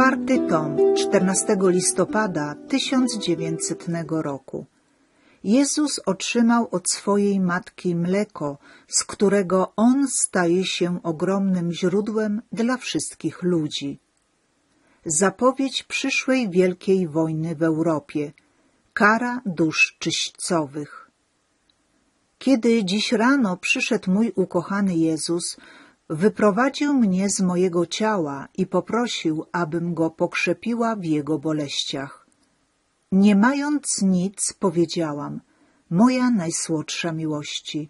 Czwarty tom 14 listopada 1900 roku. Jezus otrzymał od swojej matki mleko, z którego on staje się ogromnym źródłem dla wszystkich ludzi. Zapowiedź przyszłej wielkiej wojny w Europie. Kara dusz czyśćcowych. Kiedy dziś rano przyszedł mój ukochany Jezus, wyprowadził mnie z mojego ciała i poprosił, abym go pokrzepiła w jego boleściach. Nie mając nic, powiedziałam, moja najsłodsza miłości,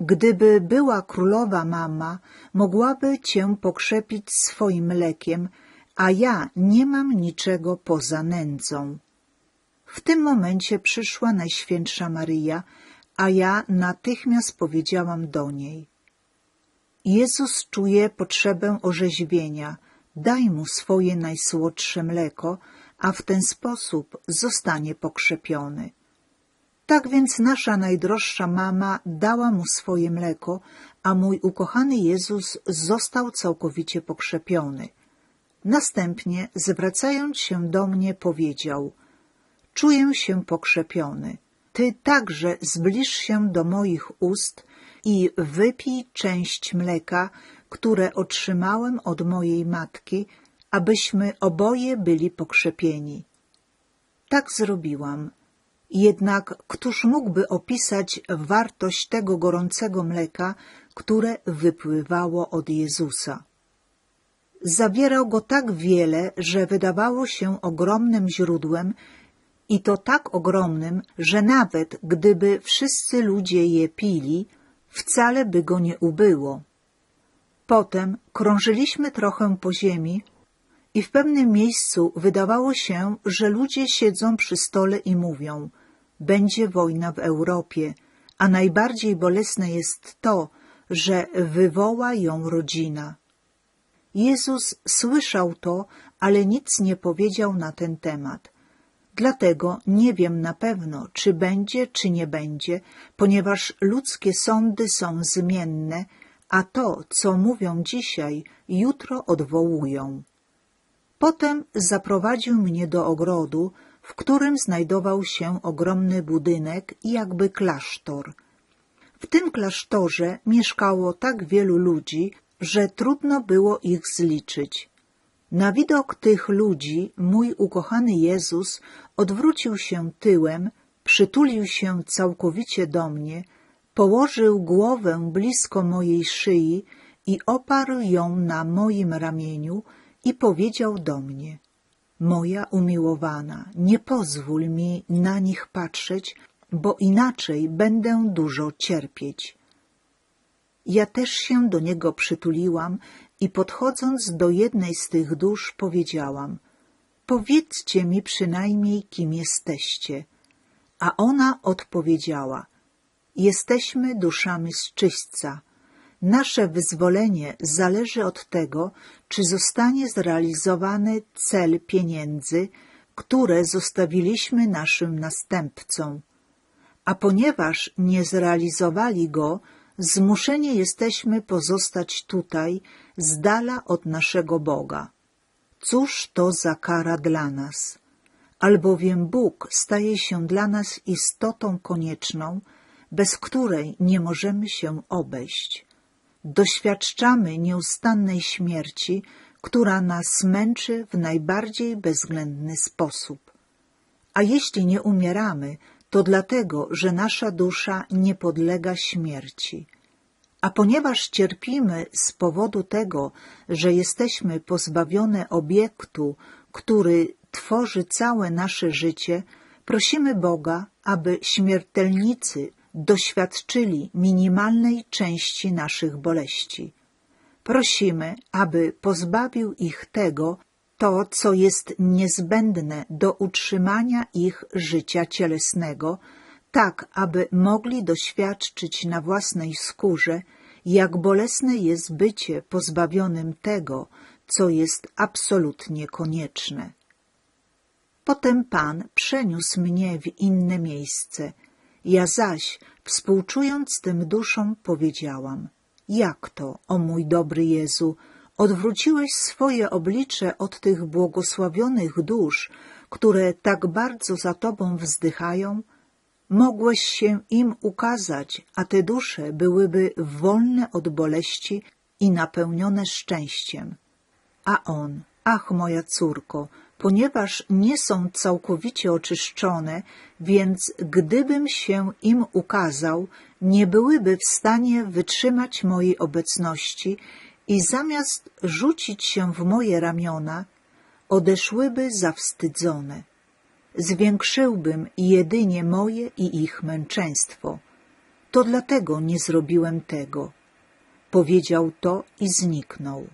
gdyby była królowa mama, mogłaby cię pokrzepić swoim mlekiem, a ja nie mam niczego poza nędzą. W tym momencie przyszła Najświętsza Maryja, a ja natychmiast powiedziałam do niej. Jezus czuje potrzebę orzeźwienia, daj mu swoje najsłodsze mleko, a w ten sposób zostanie pokrzepiony. Tak więc nasza najdroższa mama dała mu swoje mleko, a mój ukochany Jezus został całkowicie pokrzepiony. Następnie, zwracając się do mnie, powiedział — Czuję się pokrzepiony. Ty także zbliż się do moich ust i wypij część mleka, które otrzymałem od mojej matki, abyśmy oboje byli pokrzepieni. Tak zrobiłam. Jednak któż mógłby opisać wartość tego gorącego mleka, które wypływało od Jezusa? Zawierał go tak wiele, że wydawało się ogromnym źródłem i to tak ogromnym, że nawet gdyby wszyscy ludzie je pili, wcale by go nie ubyło. Potem krążyliśmy trochę po ziemi i w pewnym miejscu wydawało się, że ludzie siedzą przy stole i mówią będzie wojna w Europie, a najbardziej bolesne jest to, że wywoła ją rodzina. Jezus słyszał to, ale nic nie powiedział na ten temat. Dlatego nie wiem na pewno, czy będzie, czy nie będzie, ponieważ ludzkie sądy są zmienne, a to, co mówią dzisiaj, jutro odwołują. Potem zaprowadził mnie do ogrodu, w którym znajdował się ogromny budynek i jakby klasztor. W tym klasztorze mieszkało tak wielu ludzi, że trudno było ich zliczyć. Na widok tych ludzi mój ukochany Jezus odwrócił się tyłem, przytulił się całkowicie do mnie, położył głowę blisko mojej szyi i oparł ją na moim ramieniu i powiedział do mnie — Moja umiłowana, nie pozwól mi na nich patrzeć, bo inaczej będę dużo cierpieć. Ja też się do niego przytuliłam i podchodząc do jednej z tych dusz powiedziałam — powiedzcie mi przynajmniej, kim jesteście. A ona odpowiedziała — jesteśmy duszami z czyśćca. Nasze wyzwolenie zależy od tego, czy zostanie zrealizowany cel pieniędzy, które zostawiliśmy naszym następcom. A ponieważ nie zrealizowali go, zmuszeni jesteśmy pozostać tutaj, z dala od naszego Boga. Cóż to za kara dla nas? Albowiem Bóg staje się dla nas istotą konieczną, bez której nie możemy się obejść. Doświadczamy nieustannej śmierci, która nas męczy w najbardziej bezwzględny sposób. A jeśli nie umieramy, to dlatego, że nasza dusza nie podlega śmierci. A ponieważ cierpimy z powodu tego, że jesteśmy pozbawione obiektu, który tworzy całe nasze życie, prosimy Boga, aby śmiertelnicy doświadczyli minimalnej części naszych boleści. Prosimy, aby pozbawił ich tego, to, co jest niezbędne do utrzymania ich życia cielesnego, tak aby mogli doświadczyć na własnej skórze, jak bolesne jest bycie pozbawionym tego, co jest absolutnie konieczne. Potem Pan przeniósł mnie w inne miejsce. Ja zaś, współczując tym duszom, powiedziałam — jak to, o mój dobry Jezu, Odwróciłeś swoje oblicze od tych błogosławionych dusz, które tak bardzo za Tobą wzdychają? Mogłeś się im ukazać, a te dusze byłyby wolne od boleści i napełnione szczęściem. A on, ach moja córko, ponieważ nie są całkowicie oczyszczone, więc gdybym się im ukazał, nie byłyby w stanie wytrzymać mojej obecności i zamiast rzucić się w moje ramiona, odeszłyby zawstydzone. Zwiększyłbym jedynie moje i ich męczeństwo. To dlatego nie zrobiłem tego. Powiedział to i zniknął.